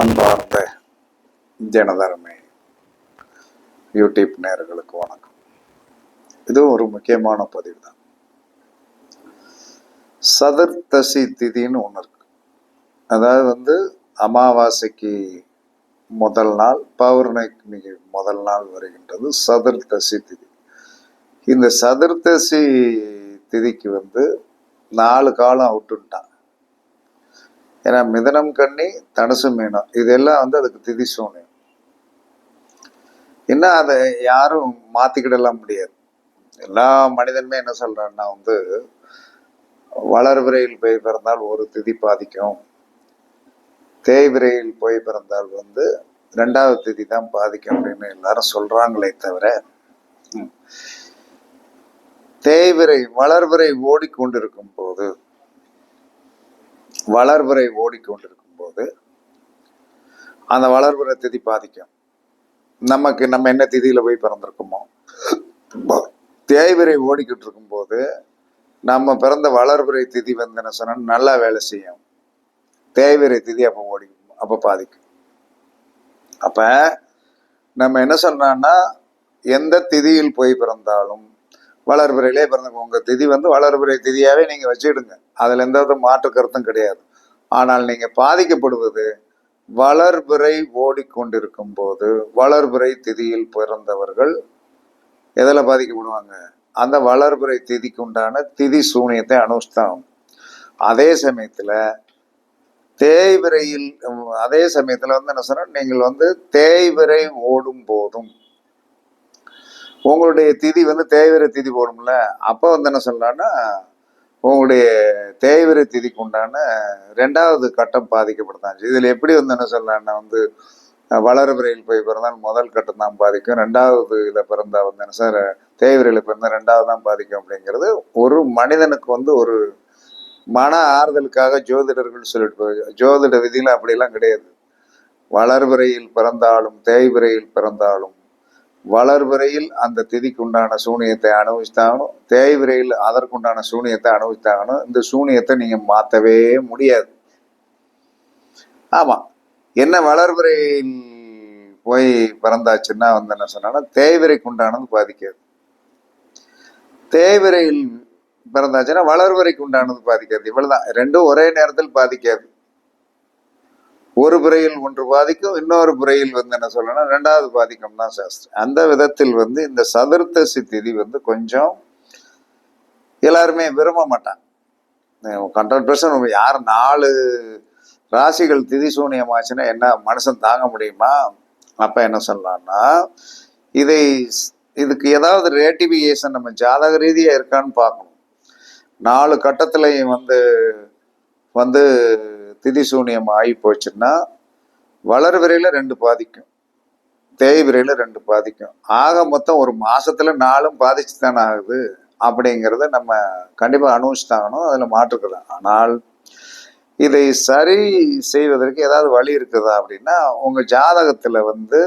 அன்பார்ந்த ஜனதர்மே யூடியூப் நேர்களுக்கு வணக்கம். இது ஒரு முக்கியமான பதிவு தான் சதுர்த்தசி திதின்னு ஒன்று இருக்கு. அதாவது வந்து அமாவாசைக்கு முதல் நாள் பௌர்ணமிக்கு முதல் நாள் வருகின்றது சதுர்த்தசி திதி. இந்த சதுர்த்தசி திதிக்கு வந்து நாலு காலம் அவுட்டுன்ட்டான். ஏன்னா மிதனம் கண்ணி தனுசு மீனம். இதெல்லாம் வந்து அதுக்கு திதி சூன்யம். இன்னும் அதை யாரும் மாத்திக்கிடலாம் முடியாது. எல்லா மனிதனுமே என்ன சொல்றான்னா வந்து வளர்விரையில் போய் பிறந்தால் ஒரு திதி பாதிக்கும். தேய்விரையில் போய் பிறந்தால் வந்து ரெண்டாவது திதி தான் பாதிக்கும் அப்படின்னு எல்லாரும் சொல்றாங்களே தவிர ம், தேய்விரை வளர்விரை ஓடிக்கொண்டிருக்கும் போது வளர்பிறை ஓடிக்கொண்டிருக்கும் போது அந்த வளர்பிறை திதி பாதிக்கும். நமக்கு நம்ம என்ன திதியில போய் பிறந்திருக்கோமோ? தேய்விரை ஓடிக்கிட்டு இருக்கும்போது நம்ம பிறந்த வளர்பிறை திதி வந்து என்ன சொன்னா நல்லா வேலை செய்யும். தேய்விரை திதி அப்போ ஓடி அப்போ பாதிக்கும். அப்ப நம்ம என்ன சொல்றோம்னா எந்த திதியில் போய் பிறந்தாலும் வளர்பிறையிலே பிறந்த உங்கள் திதி வந்து வளர்பிறை திதியாகவே நீங்கள் வச்சுடுங்க. அதில் எந்த வித மாற்று கருத்தும் கிடையாது. ஆனால் நீங்கள் பாதிக்கப்படுவது வளர்பிறை ஓடிக்கொண்டிருக்கும் போது வளர்பிறை திதியில் பிறந்தவர்கள் எதில் பாதிக்கப்படுவாங்க? அந்த வளர்பிறை திதிக்கு உண்டான திதி சூனியத்தை அனுஷ்டாகும் அதே சமயத்தில் தேய்விரையில் அதே சமயத்தில் வந்து என்ன சொன்னால் நீங்கள் வந்து தேய்விரை ஓடும் போதும் உங்களுடைய திதி வந்து தேய்விர திதி போடும்ல அப்போ வந்து என்ன சொல்லலாம்னா உங்களுடைய தேய்விர திதிக்கு உண்டான ரெண்டாவது கட்டம் பாதிக்கப்படுதான் இதில் எப்படி வந்து என்ன சொல்லலான்னா வந்து அஹ், வளர்பிறையில் போய் பிறந்தால் முதல் கட்டம் தான் பாதிக்கும். ரெண்டாவது இதில் பிறந்தால் வந்து என்ன சார் தேய்விரையில் பிறந்தால் ரெண்டாவது தான் பாதிக்கும் அப்படிங்கிறது ஒரு மனிதனுக்கு வந்து ஒரு மன ஆறுதலுக்காக ஜோதிடர்கள் சொல்லிட்டு போய் ஜோதிட விதியில அப்படிலாம் கிடையாது. வளர்பிறையில் பிறந்தாலும் தேய்பிறையில் பிறந்தாலும் வளர்பிறையில் அந்த திதிக்கு உண்டான சூனியத்தை அனுபவித்தாகணும் தேய்விரையில் அதற்குண்டான சூனியத்தை அனுபவித்தாகணும் இந்த சூனியத்தை நீங்க மாத்தவே முடியாது. ஆமா. என்ன வளர்பிறையில் போய் பிறந்தாச்சுன்னா வந்து என்ன சொன்னா தேய்விரைக்கு உண்டானது பாதிக்காது. தேய்விரையில் பிறந்தாச்சுன்னா வளர்வரைக்கு உண்டானது பாதிக்காது. இவ்வளவுதான். ரெண்டும் ஒரே நேரத்தில் பாதிக்காது. ஒரு பிறையில் ஒன்று பாதிக்கும் இன்னொரு பிறையில் வந்து என்ன சொல்லணும் ரெண்டாவது பாதிக்கும் தான் சாஸ்திரம். அந்த விதத்தில் வந்து இந்த சதுர்த்தசி திதி வந்து கொஞ்சம் எல்லாருமே விரும்ப மாட்டாங்க. ஹண்ட்ரட் பர்சன்ட் யார் நாலு ராசிகள் திதி சூனியமாச்சுன்னா என்ன மனுஷன் தாங்க முடியுமா? அப்போ என்ன சொல்லலாம்னா இதை இதுக்கு ஏதாவது ரேட்டிபிகேஷன் நம்ம ஜாதக ரீதியாக இருக்கான்னு பார்க்கணும். நாலு கட்டத்துலையும் வந்து வந்து திதி சூனியம் ஆகி போச்சுன்னா வளர் விரையில ரெண்டு பாதிக்கும். தேய் விரையில ரெண்டு பாதிக்கும். ஆக மொத்தம் ஒரு மாசத்துல நாலும் பாதிச்சு தானே ஆகுது அப்படிங்கிறத நம்ம கண்டிப்பாக அனுபவிச்சுட்டாங்கனோ அதில் மாற்றுக்கலாம் ஆனால் இதை சரி செய்வதற்கு ஏதாவது வழி இருக்குதா அப்படின்னா உங்கள் ஜாதகத்தில் வந்து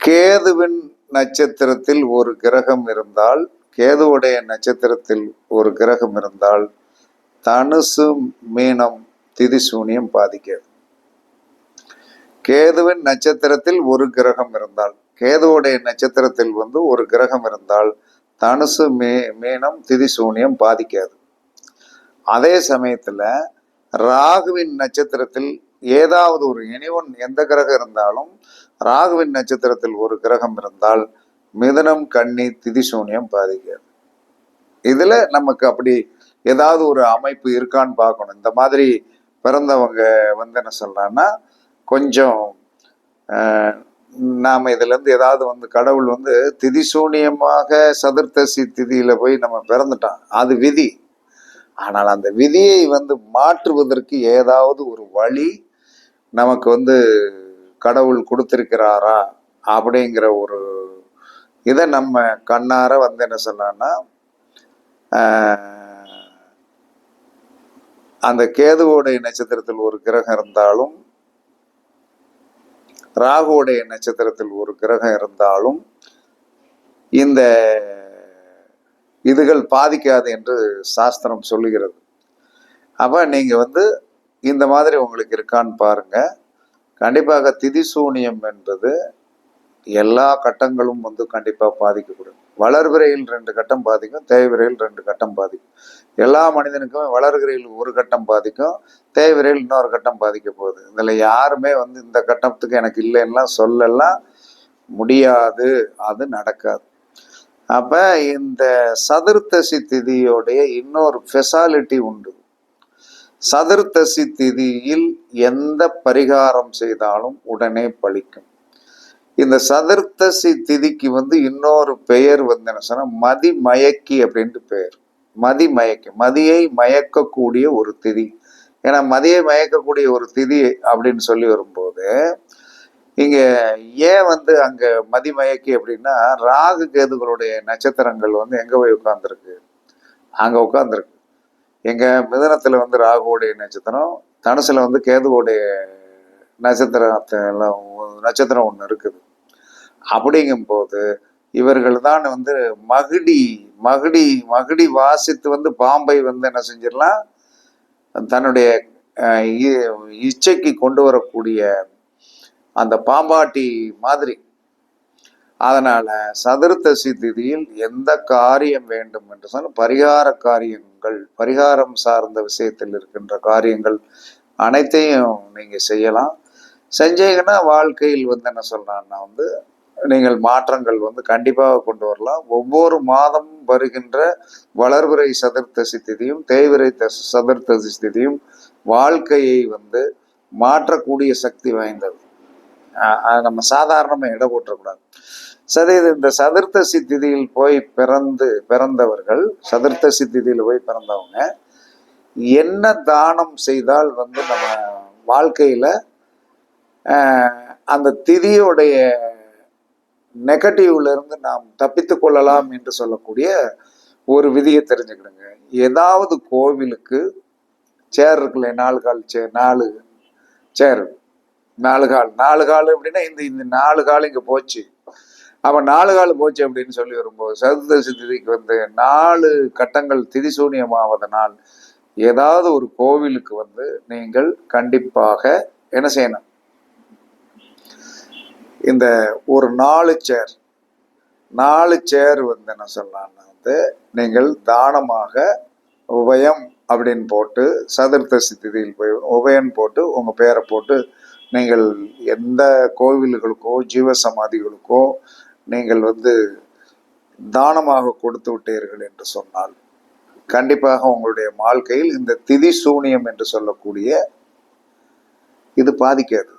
கேதுவின் நட்சத்திரத்தில் ஒரு கிரகம் இருந்தால் கேதுவுடைய நட்சத்திரத்தில் ஒரு கிரகம் இருந்தால் தனுசு மீனம் திதி சூனியம் பாதிக்காது கேதுவின் நட்சத்திரத்தில் ஒரு கிரகம் இருந்தால் கேதுவுடைய நட்சத்திரத்தில் வந்து ஒரு கிரகம் இருந்தால் தனுசு மீ மீனம் திதி சூனியம் பாதிக்காது. அதே சமயத்தில் ராகுவின் நட்சத்திரத்தில் ஏதாவது ஒரு இனிவன் எந்த கிரகம் இருந்தாலும் ராகுவின் நட்சத்திரத்தில் ஒரு கிரகம் இருந்தால் மிதுனம் கன்னி திதி சூனியம் பாதிக்காது. இதில் நமக்கு அப்படி ஏதாவது ஒரு அமைப்பு இருக்கான்னு பார்க்கணும். இந்த மாதிரி பிறந்தவங்க வந்து என்ன சொல்றாங்கன்னா கொஞ்சம் நாம் இதுலேருந்து ஏதாவது வந்து கடவுள் வந்து திதி சூனியமாக சதுர்த்தசி திதியில் போய் நம்ம பிறந்துட்டோம். அது விதி. ஆனால் அந்த விதியை வந்து மாற்றுவதற்கு ஏதாவது ஒரு வழி நமக்கு வந்து கடவுள் கொடுத்துருக்கிறாரா அப்படிங்கிற ஒரு இதை நம்ம கண்ணார வந்து என்ன சொன்னான்னா அந்த கேதுவோடைய நட்சத்திரத்தில் ஒரு கிரகம் இருந்தாலும் ராகுவோடைய நட்சத்திரத்தில் ஒரு கிரகம் இருந்தாலும் இந்த இதுகள் பாதிக்காது என்று சாஸ்திரம் சொல்லுகிறது. அப்போ நீங்கள் வந்து இந்த மாதிரி உங்களுக்கு இருக்கான்னு பாருங்க. கண்டிப்பாக திதிசூனியம் என்பது எல்லா கட்டங்களும் வந்து கண்டிப்பாக பாதிக்கக்கூடும். வளர்விரையில் ரெண்டு கட்டம் பாதிக்கும் தேய்விரையில் ரெண்டு கட்டம் பாதிக்கும். எல்லா மனிதனுக்குமே வளர்கிறையில் ஒரு கட்டம் பாதிக்கும் தேய்விரையில் இன்னொரு கட்டம் பாதிக்க போகுது. இதில் யாருமே வந்து இந்த கட்டத்துக்கு எனக்கு இல்லைன்னா சொல்லலாம் முடியாது. அது நடக்காது. அப்போ இந்த சதுர்த்தசி திதியோடைய இன்னொரு ஃபெசாலிட்டி உண்டு. சதுர்த்தசி திதியில் எந்த பரிகாரம் செய்தாலும் உடனே பலிக்கும் இந்த சதுர்த்தசி திதிக்கு வந்து இன்னொரு பெயர் வந்து என்ன சொன்னா மதிமயக்கி அப்படின்ட்டு பெயர். மதிமயக்கி. மதியை மயக்கக்கூடிய ஒரு திதி. ஏன்னா மதியை மயக்கக்கூடிய ஒரு திதி அப்படின்னு சொல்லி வரும்போது இங்க ஏன் வந்து அங்க மதிமயக்கி அப்படின்னா ராகு கேதுகளுடைய நட்சத்திரங்கள் வந்து எங்க போய் உட்கார்ந்துருக்கு? அங்க உட்கார்ந்துருக்கு. எங்க மிதனத்துல வந்து ராகுவோடைய நட்சத்திரம் தனுசுல வந்து கேதுவோடைய நட்சத்திரத்துல நட்சத்திரம் ஒன்று இருக்குது. அப்படிங்கும்போது இவர்கள் தான் வந்து மகிடி மகிடி மகிடி வாசித்து வந்து பாம்பை வந்து என்ன செஞ்சிடலாம்? தன்னுடைய இ- இச்சைக்கு கொண்டு வரக்கூடிய அந்த பாம்பாட்டி மாதிரி. அதனால சதுர்த்தசி திதியில் எந்த காரியம் வேண்டும் என்று சொன்னால் பரிகார காரியங்கள் பரிகாரம் சார்ந்த விஷயத்தில் இருக்கின்ற காரியங்கள் அனைத்தையும் நீங்க செய்யலாம். செஞ்சீங்கன்னா வாழ்க்கையில் வந்து என்ன சொல்கிறான்னா வந்து நீங்கள் மாற்றங்கள் வந்து கண்டிப்பாக கொண்டு வரலாம். ஒவ்வொரு மாதம் வருகின்ற வளர்பிறை சதுர்த்தசி திதியும் தேய்விரை சதுர்த்தசி திதியும் வாழ்க்கையை வந்து மாற்றக்கூடிய சக்தி வாய்ந்தது. அது நம்ம சாதாரணமாக இட போட்டக்கூடாது சரி இது இந்த சதுர்த்தசி திதியில் போய் பிறந்து பிறந்தவர்கள் சதுர்த்தசி திதியில் போய் பிறந்தவங்க என்ன தானம் செய்தால் வந்து நம்ம வாழ்க்கையில் அந்த திதியோடைய நெகட்டிவ்லேருந்து நாம் தப்பித்து கொள்ளலாம் என்று சொல்லக்கூடிய ஒரு விதியை தெரிஞ்சுக்கிடுங்க. ஏதாவது கோவிலுக்கு சேர் இருக்குல்ல நாலு கால் சேர் நாலு சேர் நாலு கால் நாலு கால் அப்படின்னா இந்த இந்த நாலு கால் இங்கே போச்சு. அப்போ நாலு கால் போச்சு அப்படின்னு சொல்லி வரும்போது சதுர்தசி திதிக்கு வந்து நாலு கட்டங்கள் திதிசூனியமாவதனால் ஏதாவது ஒரு கோவிலுக்கு வந்து நீங்கள் கண்டிப்பாக என்ன செய்யணும்? இந்த ஒரு நாலு சேர் நாலு சேர் வந்து என்ன சொல்லலாம்னா வந்து நீங்கள் தானமாக உபயம் அப்படின்னு போட்டு சதுர்த்த திதியில் போய் உபயம் போட்டு உங்கள் பேரை போட்டு நீங்கள் எந்த கோவில்களுக்கோ ஜீவ சமாதிகளுக்கோ நீங்கள் வந்து தானமாக கொடுத்து விட்டீர்கள் என்று சொன்னால் கண்டிப்பாக உங்களுடைய வாழ்க்கையில் இந்த திதி சூனியம் என்று சொல்லக்கூடிய இது பாதிக்காது.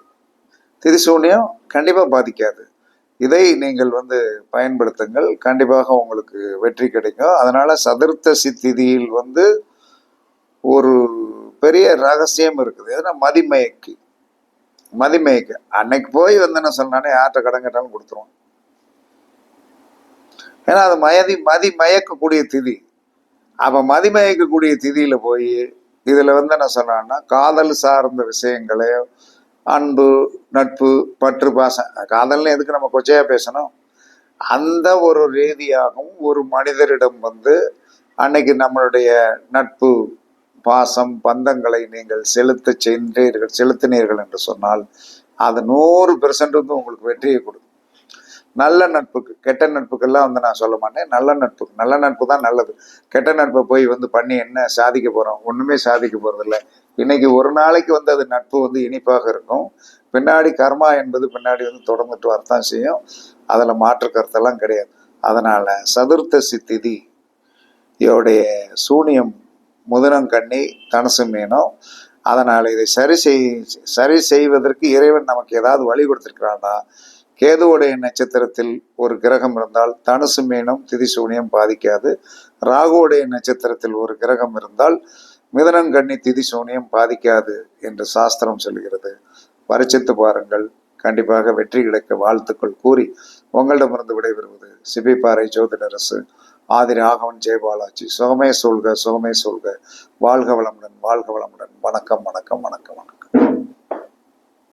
திரிசூனியம் கண்டிப்பாக பாதிக்காது. இதை நீங்கள் வந்து பயன்படுத்துங்கள். கண்டிப்பாக உங்களுக்கு வெற்றி கிடைக்கும். அதனால சதுர்த்த திதியில் வந்து ஒரு பெரிய ரகசியம் இருக்குது. ஏன்னா மதிமயக்கி. மதிமயக்கு. அன்னைக்கு போய் வந்து என்ன சொன்னானே யார்கிட்ட கடன் கேட்டாலும் கொடுத்துருவோம் ஏன்னா அது மயதி மதி மயக்கக்கூடிய திதி. அப்ப மதிமயக்கக்கூடிய திதியில போய் இதுல வந்து என்ன சொன்னான்னா காதல் சார்ந்த விஷயங்களையோ அன்பு நட்பு பற்று பாசம் காதல்னு எதுக்கு நம்ம கொச்சையா பேசணும்? அந்த ஒரு ரீதியாகவும் ஒரு மனிதரிடம் வந்து அன்னைக்கு நம்மளுடைய நட்பு பாசம் பந்தங்களை நீங்கள் செலுத்த சென்றீர்கள் செலுத்தினீர்கள் என்று சொன்னால் அது நூறு பெர்சன்ட் வந்து உங்களுக்கு வெற்றியை கொடுக்கும். நல்ல நட்புக்கு கெட்ட நட்புக்கெல்லாம் வந்து நான் சொல்ல மாட்டேன். நல்ல நட்புக்கு நல்ல நட்பு தான் நல்லது. கெட்ட நட்பை போய் வந்து பண்ணி என்ன சாதிக்க போகிறோம் ஒன்றுமே சாதிக்க போகிறதில்ல இன்னைக்கு ஒரு நாளைக்கு வந்து அது நட்பு வந்து இனிப்பாக இருக்கும். பின்னாடி கர்மா என்பது பின்னாடி வந்து தொடர்ந்துட்டு வரத்தான் செய்யும். அதில் மாற்று கருத்தெல்லாம் கிடையாது. அதனால சதுர்த்தசி திதி இதோடைய சூனியம் முதனங்கண்ணி தனுசு மீனம். அதனால் இதை சரி செய் சரி செய்வதற்கு இறைவன் நமக்கு ஏதாவது வழி கொடுத்திருக்கிறானா கேதுவுடைய நட்சத்திரத்தில் ஒரு கிரகம் இருந்தால் தனுசு மீனம் திதிசூனியம் பாதிக்காது. ராகுவுடைய நட்சத்திரத்தில் ஒரு கிரகம் இருந்தால் மிதனங்கண்ணி திதிசூனியம் பாதிக்காது என்று சாஸ்திரம் சொல்கிறது பரிச்சித்து பாருங்கள். கண்டிப்பாக வெற்றி கிடைக்க வாழ்த்துக்கள் கூறி உங்களிடமிருந்து விடைபெறுவது சிபிப்பாறை ஜோதிடரசு ஆதி ராகவன் ஜெயபாலாஜி சுகமே சொல்க சுகமே சொல்க வாழ்க வளமுடன் வாழ்க வளமுடன். வணக்கம் வணக்கம் வணக்கம் வணக்கம்.